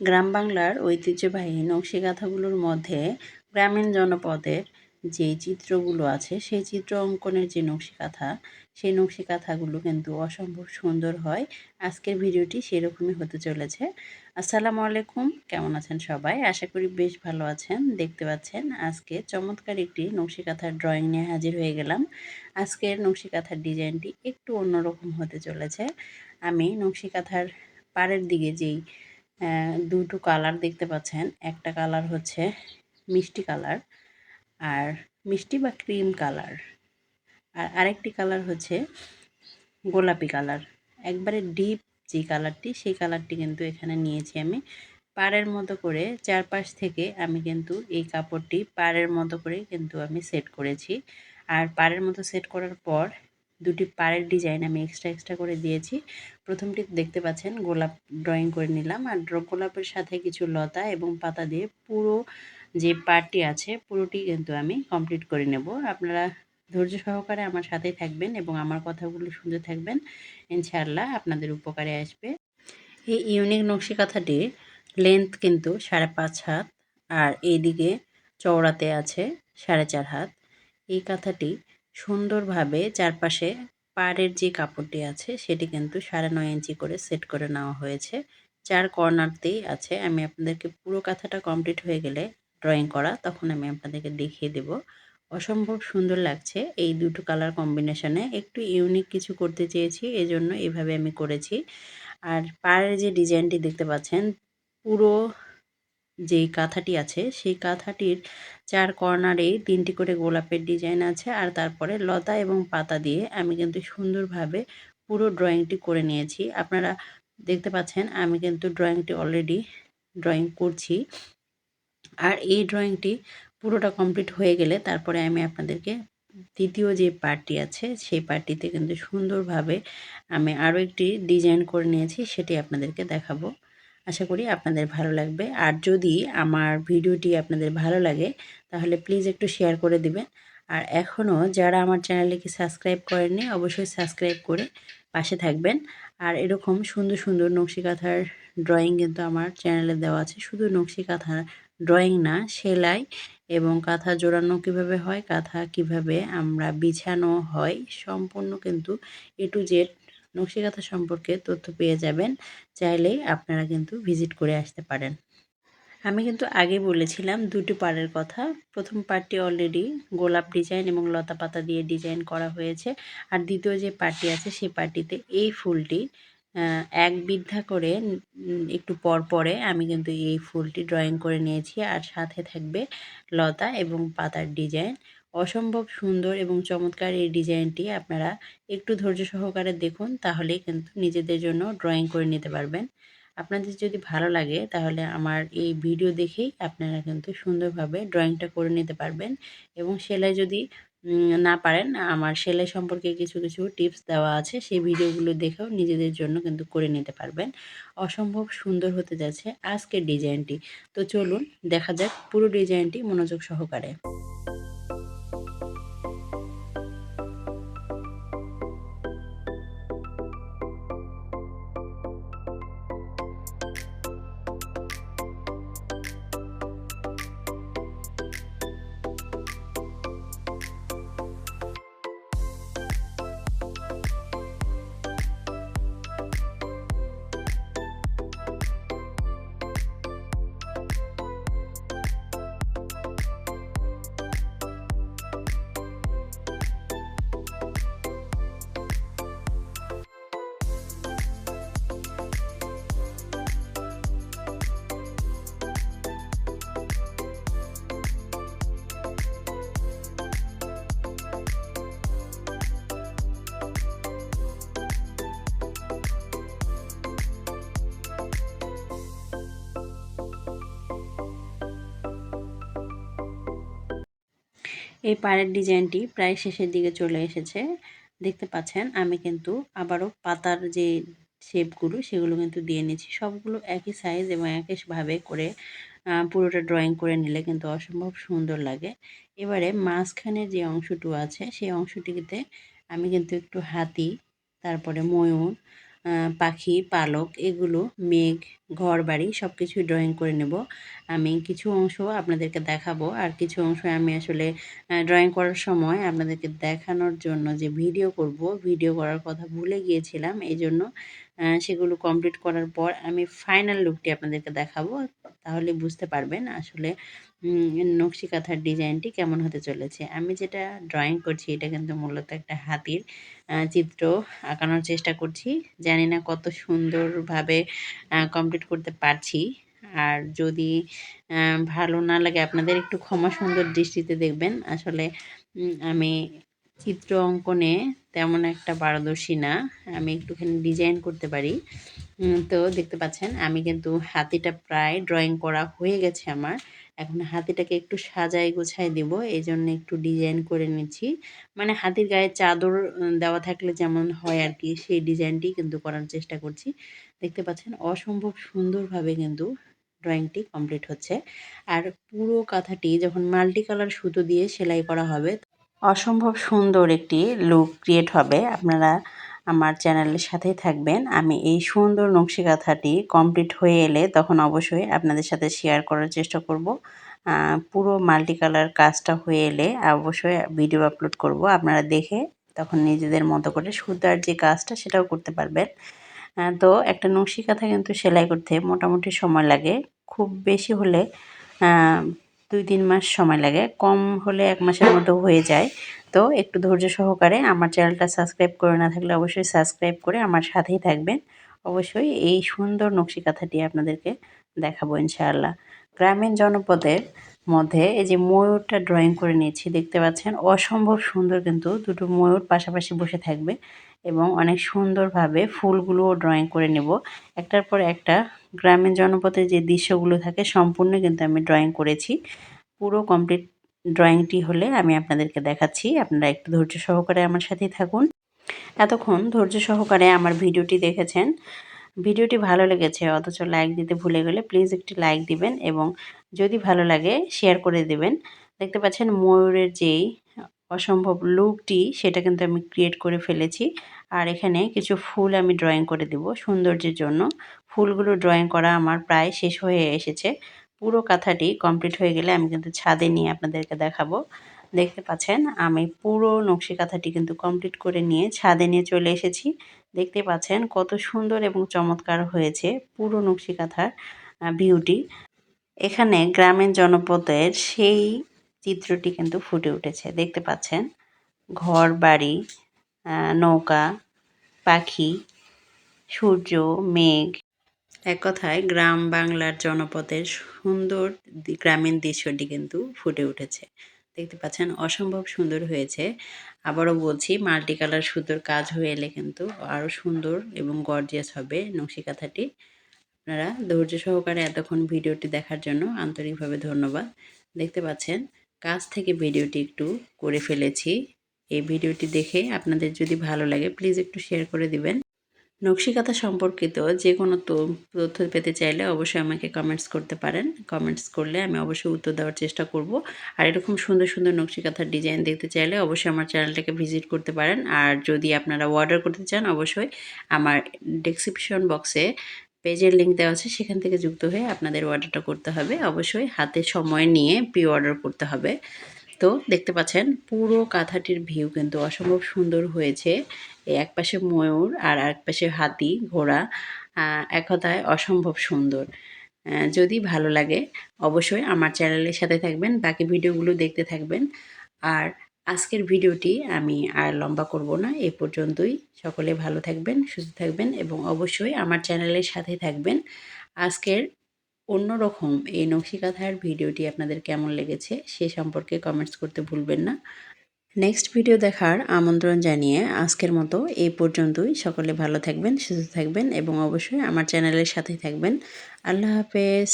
গ্রাম বাংলার ঐতিহ্যবাহী নকশিকাঁথাগুলোর মধ্যে গ্রামীণ জনপদের যে চিত্রগুলো আছে, সেই চিত্র অঙ্কনের যে নকশিকাঁথা সেই নকশিকাঁথাগুলো কিন্তু অসম্ভব সুন্দর হয়। আজকের ভিডিওটি সেরকমই হতে চলেছে। আসসালামু আলাইকুম, কেমন আছেন সবাই? আশা করি বেশ ভালো আছেন। দেখতে পাচ্ছেন, আজকে চমৎকার একটি নকশিকাঁথার ড্রয়িং নিয়ে হাজির হয়ে গেলাম। আজকের নকশিকাঁথার ডিজাইনটি একটু অন্যরকম হতে চলেছে। আমি নকশিকাঁথার পাড়ের দিকে যেই দুটো কালার দেখতে পাচ্ছেন। একটা কালার হচ্ছে মিষ্টি কালার আর মিষ্টি বা ক্রিম কালার আর আরেকটি কালার হচ্ছে গোলাপি কালার একবারে ডিপ যে কালারটি সেই কালারটি কিন্তু এখানে নিয়েছি আমি। পাড়ের মতো করে চারপাশ থেকে আমি কিন্তু এই কাপড়টি পাড়ের মতো করে কিন্তু আমি সেট করেছি। আর পাড়ের মতো সেট করার পর দুটি পাড়ের ডিজাইন আমি এক্সট্রা এক্সট্রা করে দিয়েছি। প্রথমটি দেখতে পাচ্ছেন, গোলাপ ড্রয়িং করে নিলাম। আর ড্র গোলাপের সাথে কিছু লতা এবং পাতা দিয়ে পুরো যে পার্টটি আছে, পুরোটি কিন্তু আমি কমপ্লিট করে নেব। আপনারা ধৈর্য সহকারে আমার সাথেই থাকবেন এবং আমার কথাগুলো শুনতে থাকবেন। ইনশাআল্লাহ আপনাদের উপকারে আসবে। এই ইউনিক নকশি কাঁথাটির লেন্থ কিন্তু সাড়ে পাঁচ হাত আর এইদিকে চওড়াতে আছে সাড়ে চার হাত। এই কাঁথাটি সুন্দরভাবে চারপাশে পাড়ের যে কাপড়টি আছে, সেটি কিন্তু সাড়ে নয় ইঞ্চি করে সেট করে নেওয়া হয়েছে। চার কর্নারতেই আছে। আমি আপনাদেরকে পুরো কাঁথাটা কমপ্লিট হয়ে গেলে ড্রয়িং করা, তখন আমি আপনাদেরকে দেখিয়ে দেব। অসম্ভব সুন্দর লাগছে এই দুটো কালার কম্বিনেশনে একটু ইউনিক কিছু করতে চেয়েছি, এজন্য এভাবে আমি করেছি। আর পাড়ের যে ডিজাইনটি দেখতে পাচ্ছেন, পুরো যেই কাঁথাটি আছে, সেই কাঁথাটির চার কর্নারেই তিনটি করে গোলাপের ডিজাইন আছে আর তারপরে লতা এবং পাতা দিয়ে আমি কিন্তু সুন্দরভাবে পুরো ড্রয়িংটি করে নিয়েছি। আপনারা দেখতে পাচ্ছেন আমি কিন্তু ড্রয়িংটি অলরেডি ড্রয়িং করছি। আর এই ড্রয়িংটি পুরোটা কমপ্লিট হয়ে গেলে তারপরে আমি আপনাদেরকে দ্বিতীয় যে পার্টটি আছে, সেই পার্টটিতে কিন্তু সুন্দরভাবে আমি আরও একটি ডিজাইন করে নিয়েছি, সেটি আপনাদেরকে দেখাবো। আশা করি আপনাদের ভালো লাগবে। আর যদি আমার ভিডিওটি আপনাদের ভালো লাগে, তাহলে প্লিজ একটু শেয়ার করে দিবেন। আর এখনও যারা আমার চ্যানেলটিকে সাবস্ক্রাইব করেননি, অবশ্যই সাবস্ক্রাইব করে পাশে থাকবেন। আর এরকম সুন্দর সুন্দর নকশি কাঁথার ড্রয়িং কিন্তু আমার চ্যানেলে দেওয়া আছে। শুধু নকশি কাঁথার ড্রয়িং না, সেলাই এবং কাঁথা জোড়ানো কীভাবে হয়, কাঁথা কীভাবে আমরা বিছানো হয়, সম্পূর্ণ কিন্তু এ টু জেড নকশিকাঁথা সম্পর্কে তথ্য পেয়ে যাবেন। চাইলেই আপনারা কিন্তু ভিজিট করে আসতে পারেন। আমি কিন্তু আগে বলেছিলাম দুটি পাড়ের কথা। প্রথম পার্টটি অলরেডি গোলাপ ডিজাইন এবং লতা পাতা দিয়ে ডিজাইন করা হয়েছে। আর দ্বিতীয় যে পার্টি আছে সেই পার্টিতে এই ফুলটি এক বিদ্ধা করে একটু পর পরে আমি কিন্তু এই ফুলটি ড্রয়িং করে নিয়েছি। আর সাথে থাকবে লতা এবং পাতার ডিজাইন অসম্ভব সুন্দর এবং চমৎকার এই ডিজাইনটি আপনারা একটু ধৈর্য সহকারে দেখুন, তাহলেই কিন্তু নিজেদের জন্য ড্রয়িং করে নিতে পারবেন। আপনাদের যদি ভালো লাগে, তাহলে আমার এই ভিডিও দেখেই আপনারা কিন্তু সুন্দরভাবে ড্রয়িংটা করে নিতে পারবেন এবং সেলাই যদি না পারেন, আমার সেলাই সম্পর্কে কিছু কিছু টিপস দেওয়া আছে, সেই ভিডিওগুলো দেখেও নিজেদের জন্য কিন্তু করে নিতে পারবেন। অসম্ভব সুন্দর হতে যাচ্ছে আজকের ডিজাইনটি তো চলুন, দেখা যাক পুরো ডিজাইনটি মনোযোগ সহকারে। এই পাড়ের ডিজাইনটি প্রায় শেষের দিকে চলে এসেছে। দেখতে পাচ্ছেন, আমি কিন্তু আবারও পাতার যে শেপগুলো, সেগুলো কিন্তু দিয়ে নিচ্ছি সবগুলো একই সাইজ এবং একইভাবে করে পুরোটা ড্রয়িং করে নিলে কিন্তু অসম্ভব সুন্দর লাগে। এবারে মাঝখানে যে অংশটু আছে, সেই অংশটিতে আমি কিন্তু একটু হাতি, তারপরে ময়ূর পাখি, পালক এগুলো, মেঘ ঘর বাড়ি সব কিছুই ড্রয়িং করে নেব। আমি কিছু অংশ আপনাদেরকে দেখাবো আর কিছু অংশ আমি আসলে ড্রয়িং করার সময় আপনাদেরকে দেখানোর জন্য যে ভিডিও করব ভিডিও করার কথা ভুলে গিয়েছিলাম এই জন্য সেগুলো কমপ্লিট করার পর আমি ফাইনাল লুকটি আপনাদেরকে দেখাবো। তাহলে বুঝতে পারবেন আসলে নকশি কাঁথার ডিজাইনটি কেমন হতে চলেছে? আমি যেটা ড্রয়িং করছি, এটা কিন্তু মূলত একটা হাতির চিত্র আঁকানোর চেষ্টা করছি। জানি না কত সুন্দরভাবে কমপ্লিট করতে পারছি। আর যদি ভালো না লাগে, আপনাদের একটু ক্ষমা সুন্দর দৃষ্টিতে দেখবেন। আসলে আমি চিত্র অঙ্কনে তেমন একটা পারদর্শী না। আমি একটুখানি ডিজাইন করতে পারি। তো দেখতে পাচ্ছেন, আমি কিন্তু হাতিটা প্রায় ড্রয়িং করা হয়ে গেছে আমার। এখন হাতিটাকে একটু সাজাই গোছাই দেব এই জন্য একটু ডিজাইন করে নিচ্ছি। মানে হাতির গায়ে চাদর দেওয়া থাকলে যেমন হয় আর কি সেই ডিজাইনটি কিন্তু করার চেষ্টা করছি। দেখতে পাচ্ছেন, অসম্ভব সুন্দরভাবে কিন্তু ড্রয়িংটি কমপ্লিট হচ্ছে। আর পুরো কাঁথাটি, যখন মাল্টি কালার সুতো দিয়ে সেলাই করা হবে, অসম্ভব সুন্দর একটি লুক ক্রিয়েট হবে। আপনারা আমার চ্যানেলের সাথেই থাকবেন। আমি এই সুন্দর নকশি কাঁথাটি কমপ্লিট হয়ে এলে তখন অবশ্যই আপনাদের সাথে শেয়ার করার চেষ্টা করব। পুরো মাল্টি কালার কাজটা হয়ে এলে অবশ্যই ভিডিও আপলোড করব। আপনারা দেখে তখন নিজেদের মতো করে সুতার যে কাজটা সেটাও করতে পারবেন। তো একটা নকশি কাঁথা কিন্তু সেলাই করতে মোটামুটি সময় লাগে। খুব বেশি হলে দুই, তিন মাস সময় লাগে। কম হলে এক মাসের মতো হয়ে যায়। তো একটু ধৈর্য সহকারে আমার চ্যানেলটা সাবস্ক্রাইব করে না থাকলে অবশ্যই সাবস্ক্রাইব করে আমার সাথেই থাকবেন। অবশ্যই এই সুন্দর নকশি কাঁথাটি আপনাদেরকে দেখাবো ইনশাআল্লাহ। গ্রামীণ জনপদের মধ্যে এই যে ময়ূরটা ড্রয়িং করে নিয়েছি, দেখতে পাচ্ছেন? অসম্ভব সুন্দর কিন্তু দুটো ময়ূর পাশাপাশি বসে থাকবে এবং অনেক সুন্দরভাবে ফুলগুলোও ড্রয়িং করে নেব। একটার পর একটা গ্রামীণ জনপথে যে দৃশ্যগুলো থাকে সম্পূর্ণ কিন্তু আমি ড্রয়িং করেছি। পুরো কমপ্লিট ড্রয়িংটি হলে আমি আপনাদেরকে দেখাচ্ছি। আপনারা একটু ধৈর্য সহকারে আমার সাথেই থাকুন। এতক্ষণ ধৈর্য সহকারে আমার ভিডিওটি দেখেছেন। ভিডিওটি ভালো লেগেছে, অথচ লাইক দিতে ভুলে গেলে প্লিজ একটি লাইক দিবেন এবং যদি ভালো লাগে শেয়ার করে দেবেন। দেখতে পাচ্ছেন ময়ূরের যেই অসম্ভব লুকটি সেটা কিন্তু আমি ক্রিয়েট করে ফেলেছি। আর এখানে কিছু ফুল আমি ড্রয়িং করে দেব সৌন্দর্যের জন্য। ফুলগুলো ড্রয়িং করা আমার প্রায় শেষ হয়ে এসেছে। পুরো কাঁথাটি কমপ্লিট হয়ে গেলে আমি কিন্তু ছাদে নিয়ে আপনাদেরকে দেখাবো। দেখতে পাচ্ছেন, আমি পুরো নকশি কাঁথাটি কিন্তু কমপ্লিট করে নিয়ে ছাদে নিয়ে চলে এসেছি। দেখতে পাচ্ছেন কত সুন্দর এবং চমৎকার হয়েছে পুরো নকশি কাঁথার ভিউটি এখানে গ্রামীণ জনপদের সেই চিত্রটি কিন্তু ফুটে উঠেছে। দেখতে পাচ্ছেন ঘর বাড়ি নৌকা, পাখি, সূর্য, মেঘ। এক কথায় গ্রাম বাংলার জনপদের সুন্দর গ্রামীণ দৃশ্যটি কিন্তু ফুটে উঠেছে। দেখতে পাচ্ছেন, অসম্ভব সুন্দর হয়েছে। আবারও বলছি মাল্টি কালার সুতোর কাজ হয়ে এলে কিন্তু আরও সুন্দর এবং গর্জিয়াস হবে নকশি কাঁথাটি আপনারা ধৈর্য সহকারে এতক্ষণ ভিডিওটি দেখার জন্য আন্তরিকভাবে ধন্যবাদ। দেখতে পাচ্ছেন, কাছ থেকে ভিডিওটি একটু করে ফেলেছি। এই ভিডিওটি দেখে আপনাদের যদি ভালো লাগে প্লিজ একটু শেয়ার করে দিবেন। নকশিকাথা সম্পর্কিত যে কোনো তথ্য পেতে চাইলে অবশ্যই আমাকে কমেন্টস করতে পারেন। কমেন্টস করলে আমি অবশ্যই উত্তর দেওয়ার চেষ্টা করব। আর এরকম সুন্দর সুন্দর নকশিকাথার ডিজাইন দেখতে চাইলে অবশ্যই আমার চ্যানেলটাকে ভিজিট করতে পারেন। আর যদি আপনারা অর্ডার করতে চান, অবশ্যই আমার ডেসক্রিপশন বক্সে পেজের লিঙ্ক দেওয়া আছে, সেখান থেকে যুক্ত হয়ে আপনাদের অর্ডারটা করতে হবে। অবশ্যই হাতে সময় নিয়ে প্রি অর্ডার করতে হবে। তো দেখতে পাচ্ছেন, পুরো কাঁথাটির ভিউ কিন্তু অসম্ভব সুন্দর হয়েছে। এক পাশে ময়ূর আর এক পাশে হাতি, ঘোড়া এক কথায় অসম্ভব সুন্দর। যদি ভালো লাগে অবশ্যই আমার চ্যানেলের সাথে থাকবেন, বাকি ভিডিওগুলো দেখতে থাকবেন। আর আজকের ভিডিওটি আমি আর লম্বা করব না, এ পর্যন্তই। সকলে ভালো থাকবেন, সুস্থ থাকবেন এবং অবশ্যই আমার চ্যানেলের সাথে থাকবেন। আজকের অন্যরকম এই নকশিকাথার ভিডিওটি আপনাদের কেমন লেগেছে সে সম্পর্কে কমেন্টস করতে ভুলবেন না। নেক্সট ভিডিও দেখার আমন্ত্রণ জানিয়ে আজকের মতো এই পর্যন্তই। সকলে ভালো থাকবেন, সুস্থ থাকবেন এবং অবশ্যই আমার চ্যানেলের সাথেই থাকবেন। আল্লাহ হাফেজ।